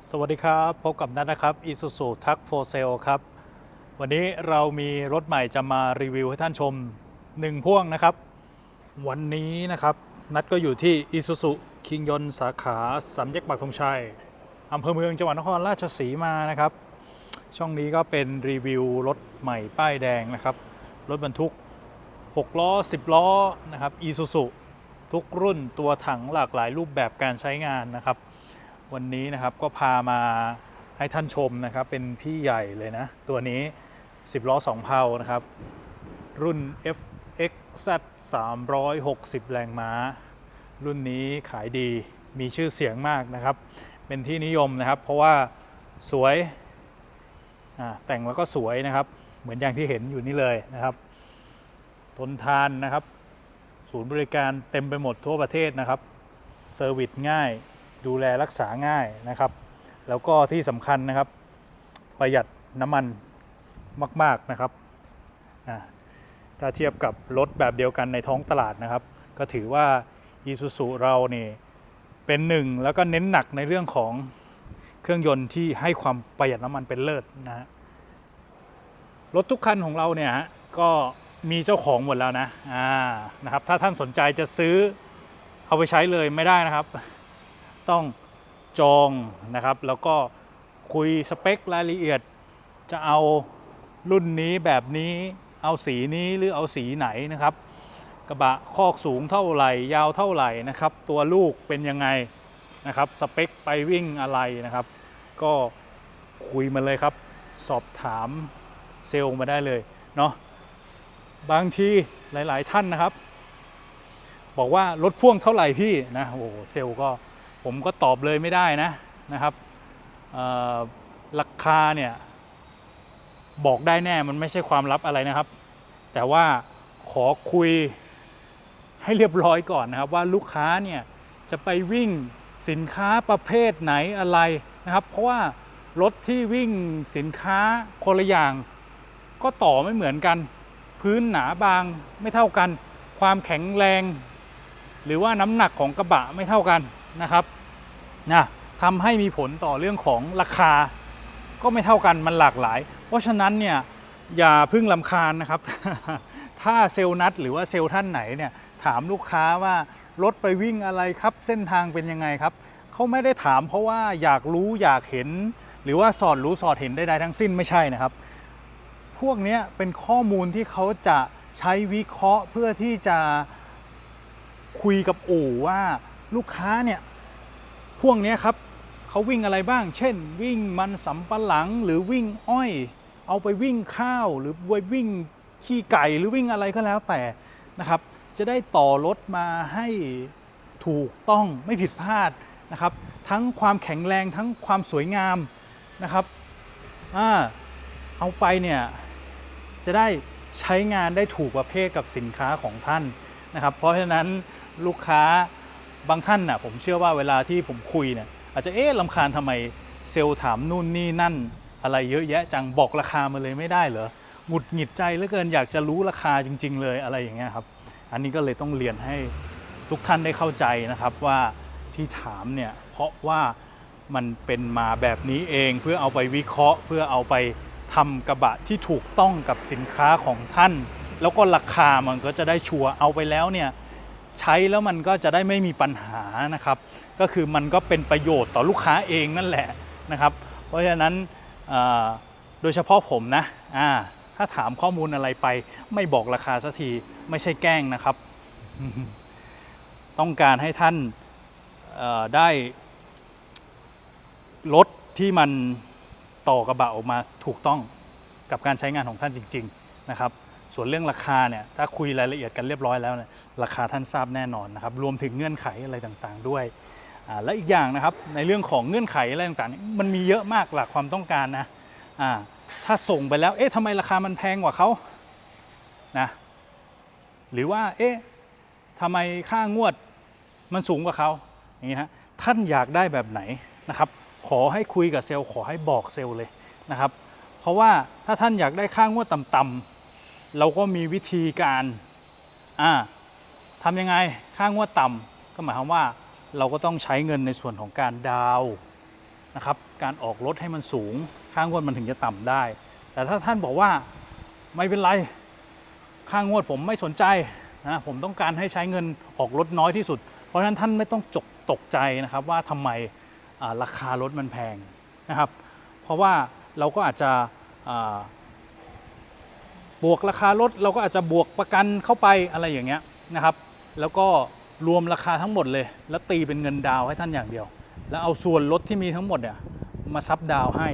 สวัสดีครับ พบกับนัทนะครับ Isuzu t u c 4 Sale ครับ วันนี้เรามีรถใหม่จะมารีวิวให้ท่านชม 1 พ่วงนะครับ วันนี้นะครับ นัทก็อยู่ที่ Isuzu คิงยนสาขาสามแยกปากธงชัยอำเภอเมืองจังหวัดนครราชสีมานะครับ ช่องนี้ก็เป็นรีวิวรถใหม่ป้ายแดงนะครับ รถบรรทุก 6 ล้อ 10 ล้อนะครับ Isuzu ทุกรุ่นตัวถังหลากหลายรูปแบบการใช้งานนะครับ วันนี้นะครับก็พามาให้ท่านชมนะครับ เป็นพี่ใหญ่เลยนะ ตัวนี้ 10 ล้อ 2 เพานะครับ รุ่น FXZ 360 แรงม้า รุ่นนี้ขายดีมีชื่อเสียงมากนะครับ เป็นที่นิยมนะครับ เพราะว่าสวยแต่งแล้วก็สวยนะครับ เหมือนอย่างที่เห็นอยู่นี่เลยนะครับ ทนทานนะครับ ศูนย์บริการเต็มไปหมดทั่วประเทศนะครับเซอร์วิสง่าย ดูแลรักษาง่ายนะครับ แล้วก็ที่สำคัญนะครับ ประหยัดน้ำมันมาก ๆนะครับถ้าเทียบกับรถแบบเดียวกันในท้องตลาดนะครับ ก็ถือว่า Isuzu เราเนี่เป็นหนึ่งแล้วก็เน้นหนักในเรื่องของเครื่องยนต์ที่ให้ความประหยัดน้ำมันเป็นเลิศนะฮะรถทุกคันของเราเนี่ยก็มีเจ้าของหมดแล้วนะอ่านะครับถ้าท่านสนใจจะซื้อเอาไปใช้เลยไม่ได้นะครับ ต้องจองนะครับ แล้วก็คุยสเปครายละเอียด จะเอารุ่นนี้แบบนี้เอาสีนี้หรือเอาสีไหนนะครับ กระบะคอกสูงเท่าไหร่ ยาวเท่าไหร่นะครับ ตัวลูกเป็นยังไงนะครับ สเปคไปวิ่งอะไรนะครับ ก็คุยมาเลยครับ สอบถามเซลล์มาได้เลยเนาะบางทีหลาย ๆ ท่านนะครับ บอกว่ารถพ่วงเท่าไหร่พี่นะโอ้เซลล์ก็ ผมก็ตอบเลยไม่ได้นะนะครับราคาเนี่ยบอกได้แน่มันไม่ใช่ความลับอะไรนะครับ แต่ว่าขอคุยให้เรียบร้อยก่อนนะครับ ว่าลูกค้าเนี่ยจะไปวิ่งสินค้าประเภทไหนอะไรนะครับ เพราะว่ารถที่วิ่งสินค้าคนละอย่าง ก็ต่อไม่เหมือนกัน พื้นหนาบางไม่เท่ากัน ความแข็งแรง หรือว่าน้ำหนักของกระบะไม่เท่ากันนะครับ นะทำให้มีผลต่อเรื่องของราคาก็ไม่เท่ากันมันหลากหลาย เพราะฉะนั้นเนี่ยอย่าพึ่งลำคาญนะครับ ถ้าเซลล์นัดหรือว่าเซลล์ท่านไหนเนี่ยถามลูกค้าว่ารถไปวิ่งอะไรครับ เส้นทางเป็นยังไงครับเขาไม่ได้ถามเพราะว่าอยากรู้อยากเห็น หรือว่าสอดรู้สอดเห็นใดๆทั้งสิ้นไม่ใช่นะครับ พวกเนี้ยเป็นข้อมูลที่เขาจะใช้วิเคราะห์เพื่อที่จะคุยกับอู่ว่าลูกค้าเนี่ย พวกนี้ครับเขาวิ่งอะไรบ้าง เช่น วิ่งมันสำปะหลังหรือวิ่งอ้อย เอาไปวิ่งข้าวหรือไปวิ่งขี้ไก่หรือวิ่งอะไรก็แล้วแต่นะครับ จะได้ต่อรถมาให้ถูกต้องไม่ผิดพลาดนะครับ ทั้งความแข็งแรงทั้งความสวยงามนะครับอ่าเอาไปเนี่ยจะได้ใช้งานได้ถูกประเภทกับสินค้าของท่านนะครับ เพราะฉะนั้นลูกค้า บางท่านน่ะผมเชื่อว่าเวลาที่ผมคุยเนี่ยอาจจะเอ๊ะลำคาญทำไมเซลล์ถามนู่นนี่นั่น อะไรเยอะแยะจังบอกราคามาเลยไม่ได้เหรอหงุดหงิดใจเหลือเกินอยากจะรู้ราคาจริง ๆ เลยอะไรอย่างเงี้ยครับ อันนี้ก็เลยต้องเรียนให้ทุกท่านได้เข้าใจนะครับว่าที่ถามเนี่ยเพราะว่ามันเป็นมาแบบนี้เองเพื่อเอาไปวิเคราะห์ เพื่อเอาไปทำกระบะที่ถูกต้องกับสินค้าของท่าน แล้วก็ราคามันก็จะได้ชัวร์เอาไปแล้วเนี่ย ใช้แล้วมันก็จะได้ไม่มีปัญหานะครับ ก็คือมันก็เป็นประโยชน์ต่อลูกค้าเองนั่นแหละนะครับ เพราะฉะนั้นโดยเฉพาะผมนะถ้าถามข้อมูลอะไรไป ไม่บอกราคาสักทีไม่ใช่แกล้งนะครับ ต้องการให้ท่านได้รถที่มันต่อกระบะออกมาถูกต้องกับการใช้งานของท่านจริง ๆ นะครับ ส่วนเรื่องราคาเนี่ยถ้าคุยรายละเอียดกันเรียบร้อยแล้วเนี่ยราคาท่านทราบแน่นอนนะครับรวมถึงเงื่อนไขอะไรต่างๆด้วยและอีกอย่างนะครับในเรื่องของเงื่อนไขอะไรต่างๆเนี่ยมันมีเยอะมากหลักความต้องการนะถ้าส่งไปแล้วเอ๊ะทำไมราคามันแพงกว่าเขานะหรือว่าเอ๊ะทำไมค่างวดมันสูงกว่าเขาอย่างนี้นะท่านอยากได้แบบไหนนะครับขอให้คุยกับเซลล์ขอให้บอกเซลล์เลยนะครับ เพราะว่าถ้าท่านอยากได้ค่างวดต่ำ เราก็มีวิธีการอ่าทำยังไงค่างวดต่ำก็หมายความว่าเราก็ต้องใช้เงินในส่วนของการดาวนะครับการออกรถให้มันสูงค่างวดมันถึงจะต่ำได้ แต่ถ้าท่านบอกว่าไม่เป็นไรค่างวดผมไม่สนใจนะผมต้องการให้ใช้เงินออกรถน้อยที่สุด เพราะฉะนั้นท่านไม่ต้องจกตกใจนะครับว่าทำไมราคารถมันแพงนะครับ เพราะว่าเราก็อาจจะ บวกราคารถเราก็อาจจะบวกประกันเข้าไปอะไรอย่างเงี้ยนะครับ แล้วก็รวมราคาทั้งหมดเลย แล้วตีเป็นเงินดาวให้ท่านอย่างเดียว แล้วเอาส่วนลดที่มีทั้งหมดเนี่ยมาซับดาวให้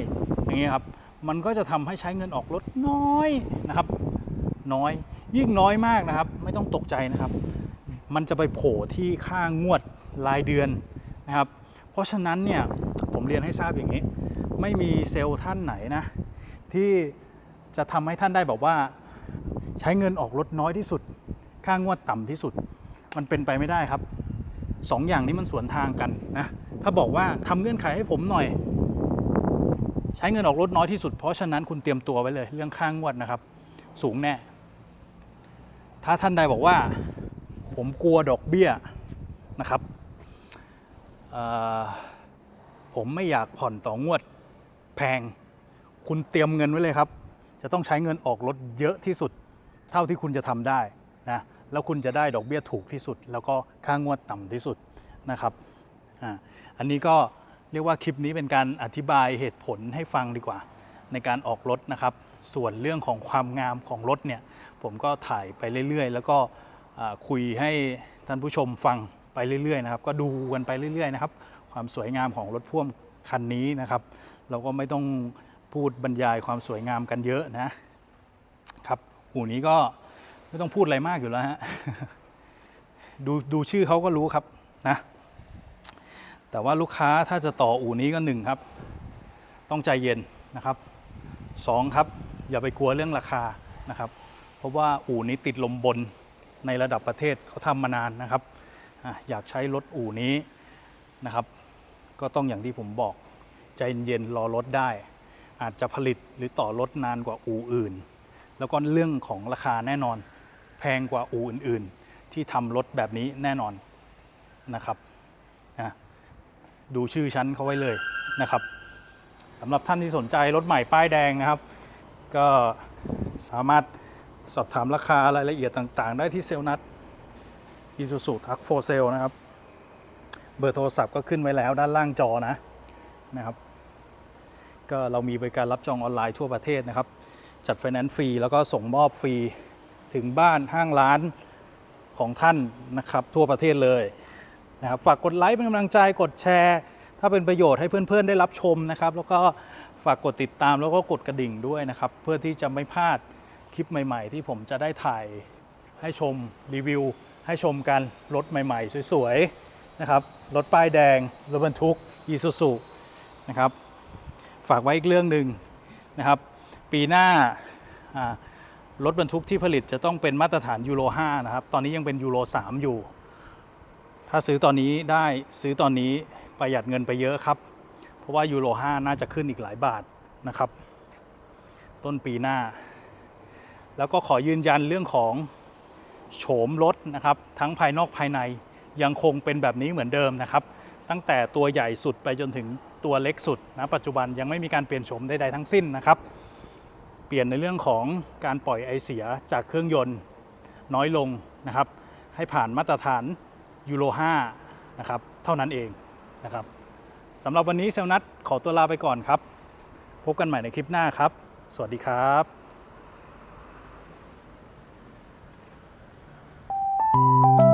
อย่างเงี้ยครับมันก็จะทำให้ใช้เงินออกรถน้อยนะครับ น้อยยิ่งน้อยมากนะครับ ไม่ต้องตกใจนะครับ มันจะไปโผล่ที่ค่างวดรายเดือนนะครับ เพราะฉะนั้นเนี่ยผมเรียนให้ทราบอย่างนี้ ไม่มีเซลล์ท่านไหนนะ ที่ จะทำให้ท่านได้แบบว่าใช้เงินออกรถน้อยที่สุด ค่างวดต่ำที่สุด มันเป็นไปไม่ได้ครับสองอย่างนี้มันสวนทางกันนะถ้าบอกว่าทำเงื่อนไขให้ผมหน่อย ใช้เงินออกรถน้อยที่สุด เพราะฉะนั้นคุณเตรียมตัวไว้เลย เรื่องค่างวดนะครับ สูงแน่ ถ้าท่านใดบอกว่า ผมกลัวดอกเบี้ยนะครับผมไม่อยากผ่อนต่องวดแพง คุณเตรียมเงินไว้เลยครับ จะต้องใช้เงินออกรถเยอะที่สุดเท่าที่คุณจะทำได้นะแล้วคุณจะได้ดอกเบี้ยถูกที่สุด แล้วก็ค่างวดต่ำที่สุดนะครับอ่าอันนี้ก็เรียกว่าคลิปนี้เป็นการอธิบายเหตุผลให้ฟังดีกว่า ในการออกรถนะครับ ส่วนเรื่องของความงามของรถเนี่ยผมก็ถ่ายไปเรื่อย ๆ แล้วก็คุยให้ท่านผู้ชมฟังไปเรื่อยๆนะครับก็ดูกันไปเรื่อยๆนะครับ ความสวยงามของรถพ่วงคันนี้นะครับ เราก็ไม่ต้อง พูดบรรยายความสวยงามกันเยอะนะครับอู่นี้ก็ไม่ต้องพูดอะไรมากอยู่แล้วฮะดูดูชื่อเขาก็รู้ครับนะ แต่ว่าลูกค้าถ้าจะต่ออู่นี้ก็หนึ่งครับ ต้องใจเย็นนะครับสองครับ อย่าไปกลัวเรื่องราคานะครับ เพราะว่าอู่นี้ติดลมบนในระดับประเทศเขาทำมานานนะครับอะอยากใช้รถอู่นี้นะครับ ก็ต้องอย่างที่ผมบอกใจเย็นๆรอรถได้ อาจจะผลิตหรือต่อรถนานกว่าอู่อื่น แล้วก็เรื่องของราคาแน่นอน แพงกว่าอู่อื่น ๆ ที่ทำรถแบบนี้แน่นอนนะครับนะดูชื่อชั้นเขาไว้เลยนะครับสำหรับท่านที่สนใจรถใหม่ป้ายแดงนะครับ ก็สามารถสอบถามราคารายละเอียดต่างๆ ได้ที่เซลนัด i s u z u t r u c k for Sale นะครับ เบอร์โทรศัพท์ก็ขึ้นไว้แล้วด้านล่างจอนะนะครับ ก็เรามีบริการรับจองออนไลน์ทั่วประเทศนะครับ จัดไฟแนนซ์ฟรีแล้วก็ส่งมอบฟรีถึงบ้านห้างร้านของท่านนะครับ ทั่วประเทศเลยนะครับฝากกดไลค์เป็นกำลังใจกดแชร์ ถ้าเป็นประโยชน์ให้เพื่อนๆได้รับชมนะครับ แล้วก็ฝากกดติดตามแล้วก็กดกระดิ่งด้วยนะครับ เพื่อที่จะไม่พลาดคลิปใหม่ ๆ ที่ผมจะได้ถ่ายให้ชมรีวิว ให้ชมกันรถใหม่ๆ สวยๆนะครับรถป้ายแดงรถบรรทุกอีซูซูนะครับ ฝากไว้อีกเรื่องหนึ่งนะครับ ปีหน้ารถบรรทุกที่ผลิตจะต้องเป็นมาตรฐานยูโร 5 นะครับ ตอนนี้ยังเป็นยูโร 3 อยู่ ถ้าซื้อตอนนี้ได้ซื้อตอนนี้ประหยัดเงินไปเยอะครับ เพราะว่ายูโร 5 น่าจะขึ้นอีกหลายบาทนะครับ ต้นปีหน้า แล้วก็ขอยืนยันเรื่องของโฉมรถนะครับ ทั้งภายนอกภายในยังคงเป็นแบบนี้เหมือนเดิมนะครับ ตั้งแต่ตัวใหญ่สุดไปจนถึง ตัวเล็กสุดนะปัจจุบันยังไม่มีการเปลี่ยนโฉมใดๆทั้งสิ้นนะครับ เปลี่ยนในเรื่องของการปล่อยไอเสียจากเครื่องยนต์น้อยลงนะครับ ให้ผ่านมาตรฐานยูโร5นะครับเท่านั้นเองนะครับสำหรับวันนี้เซลนัทขอตัวลาไปก่อนครับ พบกันใหม่ในคลิปหน้าครับ สวัสดีครับうん。